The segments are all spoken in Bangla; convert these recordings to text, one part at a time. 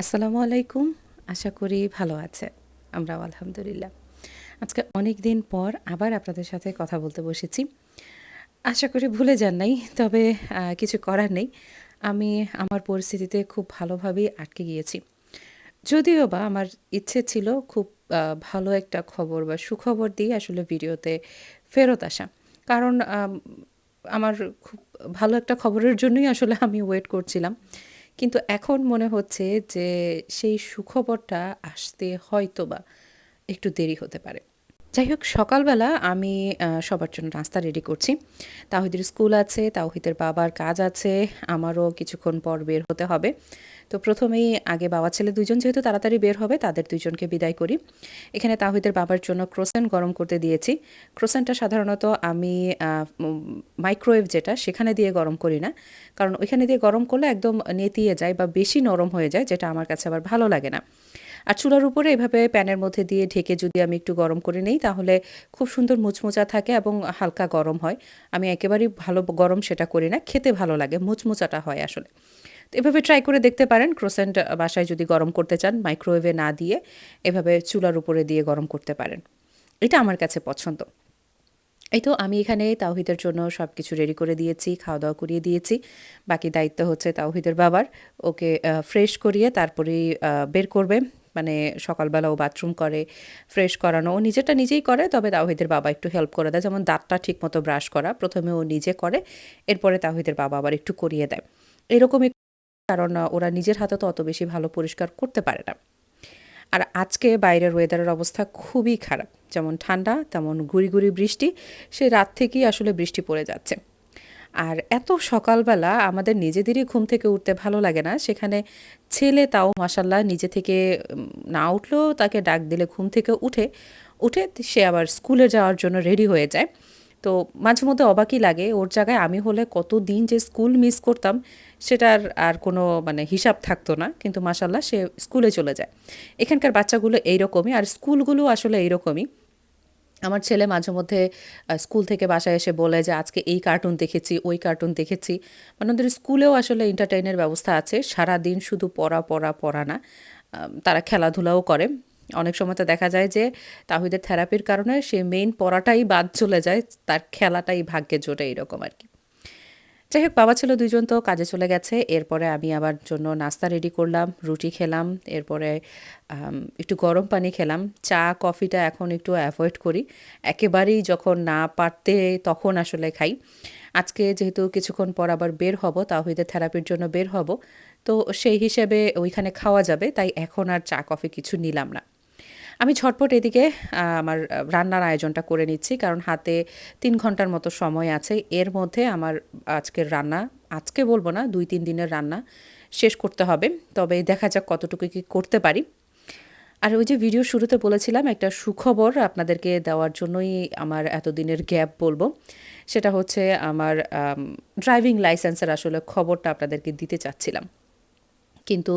আসসালামু আলাইকুম। আশা করি ভালো আছে আমরাও আলহামদুলিল্লাহ। আজকে অনেক দিন পর আবার আপনাদের সাথে কথা বলতে বসেছি। আশা করি ভুলে যান নাই, তবে কিছু করার নেই। আমি আমার পরিস্থিতিতে খুব ভালোভাবেই আটকে গিয়েছি। যদিও বা আমার ইচ্ছে ছিল খুব ভালো একটা খবর বা সুখবর দিয়ে আসলে ভিডিওতে ফেরত আসা। কারণ আমার খুব ভালো একটা খবরের জন্যই আসলে আমি ওয়েট করছিলাম। কিন্তু এখন মনে হচ্ছে যে সেই সুখবরটা আসতে হয়তোবা একটু দেরি হতে পারে। যাই হোক, সকালবেলা আমি সবার জন্য নাস্তা রেডি করছি। তাহিদের স্কুল আছে, তাওহিদের বাবার কাজ আছে, আমারও কিছুক্ষণ পর বের হতে হবে। তো প্রথমেই আগে বাবা ছেলে দুজন যেহেতু তাড়াতাড়ি বের হবে, তাদের দুজনকে বিদায় করি। এখানে তাহিদের বাবার জন্য ক্রোসেন গরম করতে দিয়েছি। ক্রোসেনটা সাধারণত আমি মাইক্রোওয়েভ যেটা, সেখানে দিয়ে গরম করি না। কারণ ওইখানে দিয়ে গরম করলে একদম নেতিয়ে যায় বা বেশি নরম হয়ে যায়, যেটা আমার কাছে আবার ভালো লাগে না। আর চুলার উপরে এভাবে প্যানের মধ্যে দিয়ে ঢেকে যদি আমি একটু গরম করে নিই, তাহলে খুব সুন্দর মুচমুচা থাকে এবং হালকা গরম হয়। আমি একেবারেই ভালো গরম সেটা করি না, খেতে ভালো লাগে, মুচমুচাটা হয় আসলে। তো এভাবে ট্রাই করে দেখতে পারেন ক্রোসেন্ট বাসায় যদি গরম করতে চান মাইক্রোওয়েভে না দিয়ে এভাবে চুলার উপরে দিয়ে গরম করতে পারেন। এটা আমার কাছে পছন্দ। এই তো আমি এখানে তাওহিদের জন্য সব কিছু রেডি করে দিয়েছি খাওয়া দাওয়া করিয়ে দিয়েছি। বাকি দায়িত্ব হচ্ছে তাওহিদের বাবার। ওকে ফ্রেশ করিয়ে তারপরেই বের করবে। মানে সকালবেলা ও বাথরুম করে ফ্রেশ করানো। ও নিজেরটা নিজেই করে, তবে তাওহিদের বাবা একটু হেল্প করে দেয়। যেমন দাঁতটা ঠিকমতো ব্রাশ করা, প্রথমে ও নিজে করে, এরপরে তাওহিদের বাবা আবার একটু করিয়ে দেয়। এরকমই কারণ ওরা নিজের হাতে তো অত বেশি ভালো পরিষ্কার করতে পারে না। আর আজকে বাইরের ওয়েদারের অবস্থা খুবই খারাপ। যেমন ঠান্ডা, তেমন গুড়ি গুড়ি বৃষ্টি। সে রাত থেকেই আসলে বৃষ্টি পড়ে যাচ্ছে। আর এত সকালবেলা আমাদের নিজেদেরই ঘুম থেকে উঠতে ভালো লাগে না। সেখানে ছেলে তাও মাসাল্লাহ নিজে থেকে না উঠলেও তাকে ডাক দিলে ঘুম থেকে উঠে উঠে সে আবার স্কুলে যাওয়ার জন্য রেডি হয়ে যায়। তো মাঝে মধ্যে অবাকই লাগে, ওর জায়গায় আমি হলে কত দিন যে স্কুল মিস করতাম, সেটার আর কোনো মানে হিসাব থাকতো না। কিন্তু মাসাল্লাহ সে স্কুলে চলে যায়। এখানকার বাচ্চাগুলো এইরকমই, আর স্কুলগুলো আসলে এইরকমই। আমার ছেলে মাঝে মধ্যে স্কুল থেকে বাসায় এসে বলে যে, আজকে এই কার্টুন দেখেছি, ওই কার্টুন দেখেছি। মানে ওদের স্কুলেও আসলে এন্টারটেইনের ব্যবস্থা আছে। সারা দিন শুধু পড়া পড়া পড়া না। তারা খেলাধুলাও করে। অনেক সময় তো দেখা যায় যে, তাহিদের থেরাপির কারণে সে মেইন পড়াটাই বাদ চলে যায়, তার খেলাটাই ভাগ্যে জোটে এরকম আর কি। যাই হোক বাবা ছিল দুইজন তো কাজে চলে গেছে। এরপরে আমি আবার জন্য নাস্তা রেডি করলাম, রুটি খেলাম, এরপরে একটু গরম পানি খেলাম। চা, কফিটা এখন একটু অ্যাভয়েড করি। একেবারেই যখন না পারতে তখন আসলে খাই। আজকে যেহেতু কিছুক্ষণ পর আবার বের হব তাহিদের থেরাপির জন্য বের হব। তো সেই হিসেবে ওইখানে খাওয়া যাবে, তাই এখন আর চা, কফি কিছু নিলাম না। আমি ঝটপট এদিকে আমার রান্নার আয়োজনটা করে নিচ্ছি, কারণ হাতে তিন ঘণ্টার মতো সময় আছে। এর মধ্যে আমার আজকের রান্না, আজকে বলব না, দুই তিন দিনের রান্না শেষ করতে হবে। তবে দেখা যাক কতটুকু কি করতে পারি। আর ওই যে ভিডিও শুরুতে বলেছিলাম, একটা সুখবর আপনাদেরকে দেওয়ার জন্যই আমার এতদিনের গ্যাপ বলব। সেটা হচ্ছে আমার ড্রাইভিং লাইসেন্সের আসলে খবরটা আপনাদেরকে দিতে চাচ্ছিলাম। কিন্তু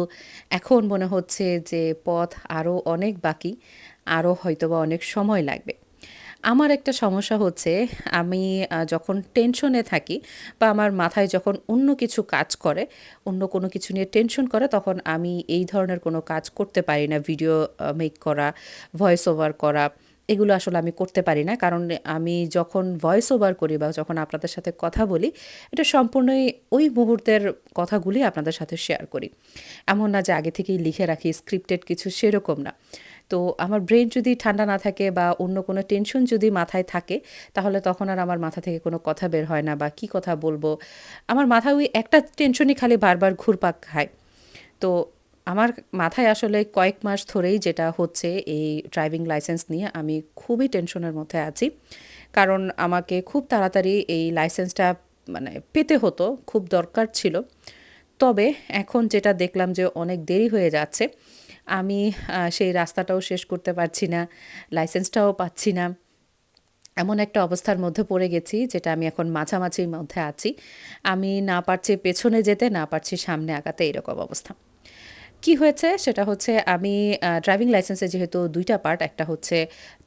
এখন মনে হচ্ছে যে পথ আরও অনেক বাকি আরও হয়তোবা অনেক সময় লাগবে। আমার একটা সমস্যা হচ্ছে, আমি যখন টেনশনে থাকি বা আমার মাথায় যখন অন্য কিছু কাজ করে, অন্য কোনো কিছু নিয়ে টেনশন করে, তখন আমি এই ধরনের কোনো কাজ করতে পারি না। ভিডিও মেক করা ভয়েস ওভার করা এগুলো আসলে আমি করতে পারি না। কারণ আমি যখন ভয়েস ওভার করি বা যখন আপনাদের সাথে কথা বলি, এটা সম্পূর্ণই ওই মুহূর্তের কথাগুলি আপনাদের সাথে শেয়ার করি। এমন না যে আগে থেকেই লিখে রাখি স্ক্রিপ্টেড কিছু সেরকম না। তো আমার ব্রেন যদি ঠান্ডা না থাকে বা অন্য কোনো টেনশন যদি মাথায় থাকে, তাহলে তখন আর আমার মাথা থেকে কোনো কথা বের হয় না বা কি কথা বলব। আমার মাথায় ওই একটা টেনশনই খালি বারবার ঘুরপাক খায়। তো আমার মাথায় আসলে কয়েক মাস ধরেই যেটা হচ্ছে এই ড্রাইভিং লাইসেন্স নিয়ে আমি খুবই টেনশনের মধ্যে আছি। কারণ আমাকে খুব তাড়াতাড়ি এই লাইসেন্সটা মানে পেতে হতো, খুব দরকার ছিল। তবে এখন যেটা দেখলাম যে অনেক দেরি হয়ে যাচ্ছে। আমি সেই রাস্তাটাও শেষ করতে পারছি না লাইসেন্সটাও পাচ্ছি না। এমন একটা অবস্থার মধ্যে পড়ে গেছি যেটা আমি এখন মাঝামাঝির মধ্যে আছি। আমি না পারছি পেছনে যেতে, না পারছি সামনে আগাতে, এরকম অবস্থা। কি হয়েছে? সেটা হচ্ছে আমি ড্রাইভিং লাইসেন্সে যেহেতু দুইটা পার্ট একটা হচ্ছে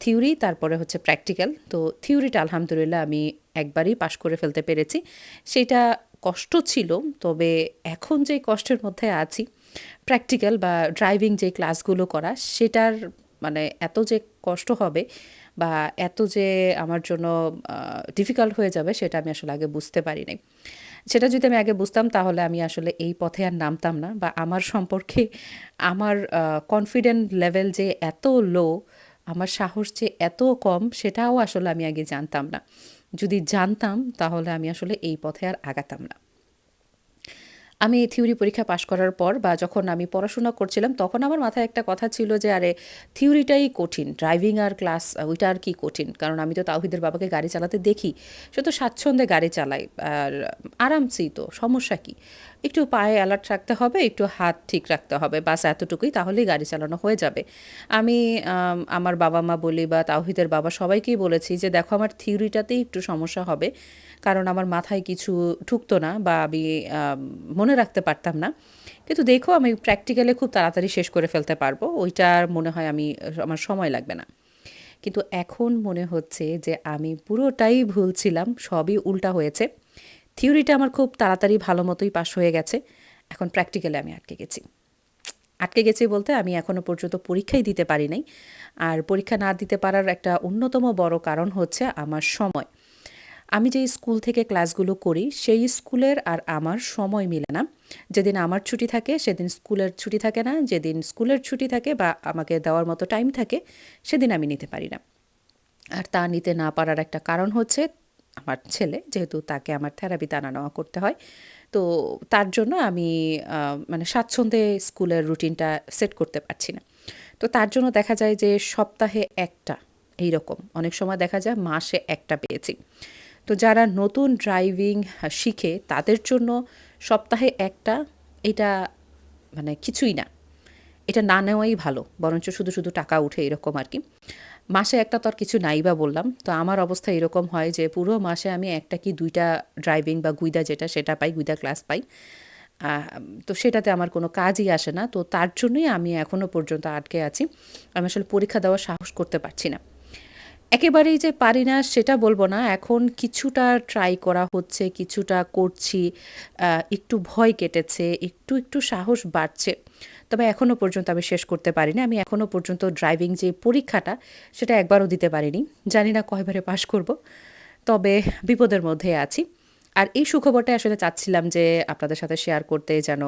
থিওরি তারপরে হচ্ছে প্র্যাকটিক্যাল তো থিওরিটা আলহামদুলিল্লাহ আমি একবারই পাশ করে ফেলতে পেরেছি। সেটা কষ্ট ছিল, তবে এখন যে কষ্টের মধ্যে আছি প্র্যাকটিক্যাল বা ড্রাইভিং যে ক্লাসগুলো করা, সেটার মানে এত যে কষ্ট হবে বা এত যে আমার জন্য ডিফিকাল্ট হয়ে যাবে সেটা আমি আসলে আগে বুঝতে পারি নাই সেটা যদি আমি আগে বুঝতাম তাহলে আমি আসলে এই পথে আর নামতাম না বা আমার সম্পর্কে আমার কনফিডেন্ট লেভেল যে এত লো আমার সাহস যে এত কম সেটাও আসলে আমি আগে জানতাম না। যদি জানতাম তাহলে আমি আসলে এই পথে আর আগাতাম না। আমি থিওরি পরীক্ষা পাশ করার পর বা যখন আমি পড়াশোনা করছিলাম, তখন আমার মাথায় একটা কথা ছিল যে, আরে থিওরিটাই কঠিন। ড্রাইভিং আর ক্লাস ওইটা আর কি কঠিন? কারণ আমি তো তাওহিদের বাবাকে গাড়ি চালাতে দেখি, সে তো স্বাচ্ছন্দ্যে গাড়ি চালায়। আর আরামসেই তো, সমস্যা কি? একটু পায়ে অ্যালার্ট রাখতে হবে, একটু হাত ঠিক রাখতে হবে। বাস এতটুকুই, তাহলেই গাড়ি চালানো হয়ে যাবে। আমি আমার বাবা মা বলি বা তাওহিদের বাবা সবাইকেই বলেছি যে, দেখো, আমার থিওরিটাতেই একটু সমস্যা হবে। কারণ আমার মাথায় কিছু ঠুকতো না বা আমি মনে রাখতে পারতাম না। কিন্তু দেখো, আমি প্র্যাকটিক্যালে খুব তাড়াতাড়ি শেষ করে ফেলতে পারব। ওইটার মনে হয় আমি, আমার সময় লাগবে না। কিন্তু এখন মনে হচ্ছে যে, আমি পুরোটাই ভুল ছিলাম, সবই উল্টা হয়েছে। থিওরিটা আমার খুব তাড়াতাড়ি ভালো মতোই পাশ হয়ে গেছে। এখন প্র্যাকটিক্যালে আমি আটকে গেছি। আটকে গেছি বলতে আমি এখনও পর্যন্ত পরীক্ষাই দিতে পারি নাই। আর পরীক্ষা না দিতে পারার একটা অন্যতম বড় কারণ হচ্ছে আমার সময়। আমি যে স্কুল থেকে ক্লাসগুলো করি, সেই স্কুলের আর আমার সময় মিলে না। যেদিন আমার ছুটি থাকে, সেদিন স্কুলের ছুটি থাকে না। যেদিন স্কুলের ছুটি থাকে বা আমাকে দেওয়ার মতো টাইম থাকে, সেদিন আমি নিতে পারি না। আর তা নিতে না পারার একটা কারণ হচ্ছে আমার ছেলে, যেহেতু তাকে আমার থেরাপি টানা নেওয়া করতে হয়, তো তার জন্য আমি মানে স্বাচ্ছন্দ্যে স্কুলের রুটিনটা সেট করতে পারছি না। তো তার জন্য দেখা যায় যে সপ্তাহে একটা এই রকম অনেক সময় দেখা যায় মাসে একটা পেয়েছি। তো যারা নতুন ড্রাইভিং শিখে, তাদের জন্য সপ্তাহে একটা, এটা মানে কিছুই না। এটা না নেওয়াই ভালো, বরঞ্চ শুধু শুধু টাকা উঠে এরকম আর কি। মাসে একটা তো আর কিছু নাই বা বললাম। তো আমার অবস্থা এরকম হয় যে পুরো মাসে আমি একটা কি দুইটা ড্রাইভিং বা গুইদা যেটা, সেটা পাই, গুইদা ক্লাস পাই। তো সেটাতে আমার কোনো কাজই আসে না। তো তার জন্যই আমি এখনও পর্যন্ত আটকে আছি। আমি আসলে পরীক্ষা দেওয়ার সাহস করতে পারছি না। একেবারেই যে পারি না সেটা বলব না। এখন কিছুটা ট্রাই করা হচ্ছে, কিছুটা করছি। একটু ভয় কেটেছে, একটু একটু সাহস বাড়ছে। তবে এখনও পর্যন্ত আমি শেষ করতে পারিনি। আমি এখনও পর্যন্ত ড্রাইভিং যে পরীক্ষাটা, সেটা একবারও দিতে পারিনি। জানি না কয়বারে পাশ করব, তবে বিপদের মধ্যে আছি। আর এই সুখবরটা আসলে চাচ্ছিলাম যে আপনাদের সাথে শেয়ার করতে, যেন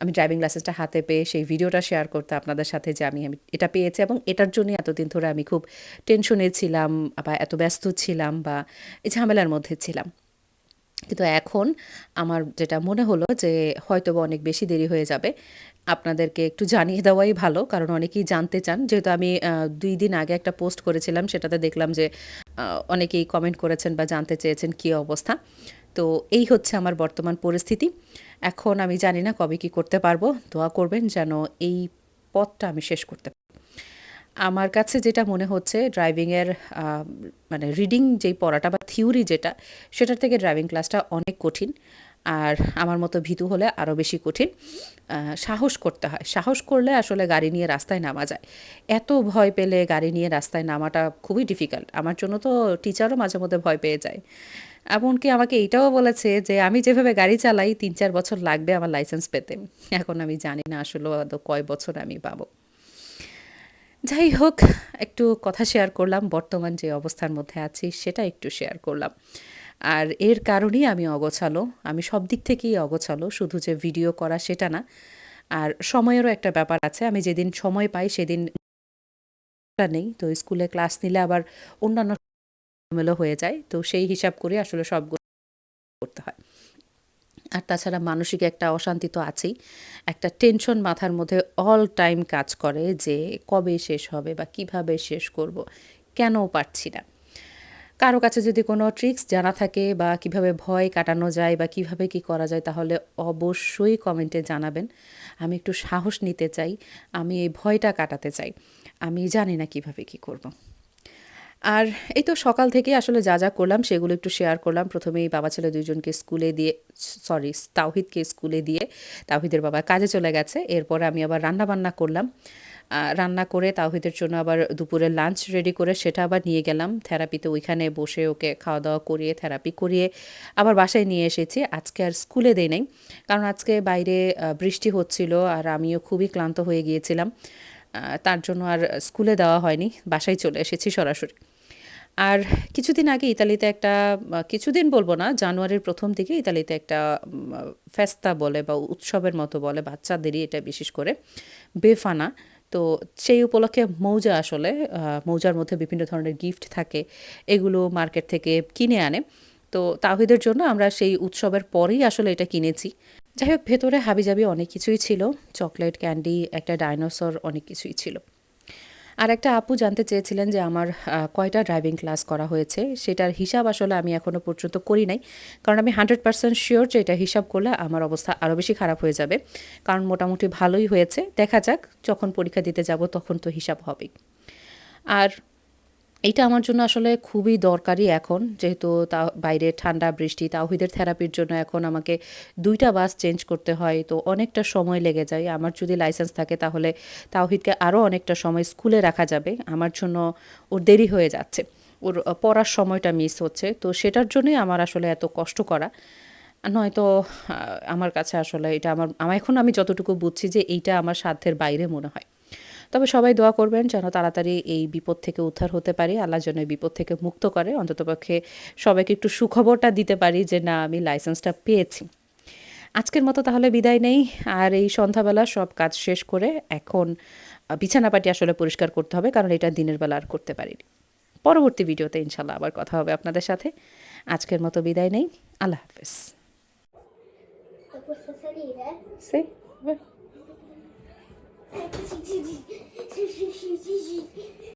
আমি ড্রাইভিং লাইসেন্সটা হাতে পেয়ে সেই ভিডিওটা শেয়ার করতে আপনাদের সাথে যে আমি এটা পেয়েছি এবং এটার জন্যই এতদিন ধরে আমি খুব টেনশনে ছিলাম বা এত ব্যস্ত ছিলাম বা এই ঝামেলার মধ্যে ছিলাম। কিন্তু এখন আমার যেটা মনে হলো যে হয়তো বা অনেক বেশি দেরি হয়ে যাবে। আপনাদেরকে একটু জানিয়ে দেওয়াই ভালো, কারণ অনেকেই জানতে চান। যেহেতু আমি দুই দিন আগে একটা পোস্ট করেছিলাম, সেটাতে দেখলাম যে অনেকেই কমেন্ট করেছেন বা জানতে চেয়েছেন কী অবস্থা। তো এই হচ্ছে আমার বর্তমান পরিস্থিতি। এখন আমি জানি না কবে কি করতে পারব। দোয়া করবেন যেন এই পথটা আমি শেষ করতে আমার কাছে যেটা মনে হচ্ছে ড্রাইভিংয়ের মানে রিডিং যেই পড়াটা বা থিওরি যেটা, সেটার থেকে ড্রাইভিং ক্লাসটা অনেক কঠিন। আর আমার মতো ভীতু হলে আরও বেশি কঠিন। সাহস করতে হয়। সাহস করলে আসলে গাড়ি নিয়ে রাস্তায় নামা যায়। এত ভয় পেলে গাড়ি নিয়ে রাস্তায় নামাটা খুবই ডিফিকাল্ট আমার জন্য তো টিচারও মাঝে মধ্যে ভয় পেয়ে যায়। এমনকি আমাকে এটাও বলেছে যে, আমি যেভাবে গাড়ি চালাই, তিন চার বছর লাগবে আমার লাইসেন্স পেতে। এখন আমি জানি না আসলে কয় বছর আমি পাবো। যাই হোক, একটু কথা শেয়ার করলাম, বর্তমান যে অবস্থার মধ্যে আছি সেটা একটু শেয়ার করলাম। আর এর কারণেই আমি অগোছালো, আমি সব দিক থেকেই অগোছালো, শুধু যে ভিডিও করা সেটা না। আর সময়েরও একটা ব্যাপার আছে, আমি যেদিন সময় পাই সেদিন নেই, তো স্কুলে ক্লাস নিলে আবার অন্যান্য হয়ে যায়, তো সেই হিসাব করে আসলে সবগুলো করতে হয়। আর তাছাড়া মানসিক একটা অশান্তি তো আছেই। একটা টেনশন মাথার মধ্যে অল টাইম কাজ করে যে কবে শেষ হবে বা কীভাবে শেষ করব কেন পারছি না। কারও কাছে যদি কোনো ট্রিক্স জানা থাকে বা কীভাবে ভয় কাটানো যায় বা কীভাবে কি করা যায়, তাহলে অবশ্যই কমেন্টে জানাবেন। আমি একটু সাহস নিতে চাই, আমি এই ভয়টা কাটাতে চাই। আমি জানি না কীভাবে কি করব। আর এই তো সকাল থেকে আসলে যা যা করলাম সেগুলো একটু শেয়ার করলাম। প্রথমেই বাবা ছেলে দুইজনকে স্কুলে দিয়ে সরি তাওহিদকে স্কুলে দিয়ে তাওহিদের বাবা কাজে চলে গেছে। এরপরে আমি আবার রান্না বান্না করলাম রান্না করে তাওহিদের জন্য আবার দুপুরে লাঞ্চ রেডি করে সেটা আবার নিয়ে গেলাম। থেরাপিতে ওইখানে বসে ওকে খাওয়া দাওয়া করিয়ে থেরাপি করিয়ে আবার বাসায় নিয়ে এসেছি। আজকে আর স্কুলে দেই নাই, কারণ আজকে বাইরে বৃষ্টি হচ্ছিল আর আমিও খুবই ক্লান্ত হয়ে গিয়েছিলাম। তার জন্য আর স্কুলে দেওয়া হয়নি, বাসায় চলে এসেছি সরাসরি। আর কিছুদিন আগে ইতালিতে একটা কিছুদিন বলব না, জানুয়ারির প্রথম দিকে ইতালিতে একটা ফেস্তা বলে বা উৎসবের মতো বলে বাচ্চাদেরই এটা বিশেষ করে, বেফানা। তো সেই উপলক্ষে মৌজা আসলে মৌজার মধ্যে বিভিন্ন ধরনের গিফট থাকে, এগুলো মার্কেট থেকে কিনে আনে। তো তাহিদের জন্য আমরা সেই উৎসবের পরেই আসলে এটা কিনেছি। যাই হোক, ভেতরে হাবিজাবি অনেক কিছুই ছিল, চকলেট, ক্যান্ডি, একটা ডাইনোসর অনেক কিছুই ছিল। আর একটা আপু জানতে চেয়েছিলেন যে আমার কয়টা ড্রাইভিং ক্লাস করা হয়েছে। সেটার হিসাব আসলে আমি এখনও পর্যন্ত করি নাই। কারণ আমি হান্ড্রেড পার্সেন্ট শিওর যে এটা হিসাব করলে আমার অবস্থা আরও বেশি খারাপ হয়ে যাবে। কারণ মোটামুটি ভালোই হয়েছে। দেখা যাক, যখন পরীক্ষা দিতে যাব তখন তো হিসাব হবেই। আর এইটা আমার জন্য আসলে খুবই দরকারি এখন, যেহেতু তা বাইরে ঠান্ডা, বৃষ্টি, তাওহিদের থেরাপির জন্য এখন আমাকে দুইটা বাস চেঞ্জ করতে হয়। তো অনেকটা সময় লেগে যায়। আমার যদি লাইসেন্স থাকে তাহলে তাওহিদকে আরও অনেকটা সময় স্কুলে রাখা যাবে। আমার জন্য ওর দেরি হয়ে যাচ্ছে। ওর পড়ার সময়টা মিস হচ্ছে। তো সেটার জন্যই আমার আসলে এত কষ্ট করা। নয়তো আমার কাছে আসলে এটা আমার আমার এখন আমি যতটুকু বুঝছি যে এইটা আমার সাধ্যের বাইরে মনে হয়। তবে সবাই দোয়া করবেন যেন তাড়াতাড়ি এই বিপদ থেকে উদ্ধার হতে পারি। আল্লাহ যেন এই বিপদ থেকে মুক্ত করে। অন্ততপক্ষে সবাইকে একটু সুখবরটা দিতে পারি যে না আমি লাইসেন্সটা পেয়েছি। আজকের মতো তাহলে বিদায় নেই। আর এই সন্ধ্যাবেলা সব কাজ শেষ করে এখন বিছানাপাটি আসলে পরিষ্কার করতে হবে কারণ এটা দিনের বেলা আর করতে পারিনি। পরবর্তী ভিডিওতে ইনশাল্লাহ আবার কথা হবে আপনাদের সাথে। আজকের মতো বিদায় নেই। আল্লাহ হাফেজ। 对不起，弟弟，这是手机。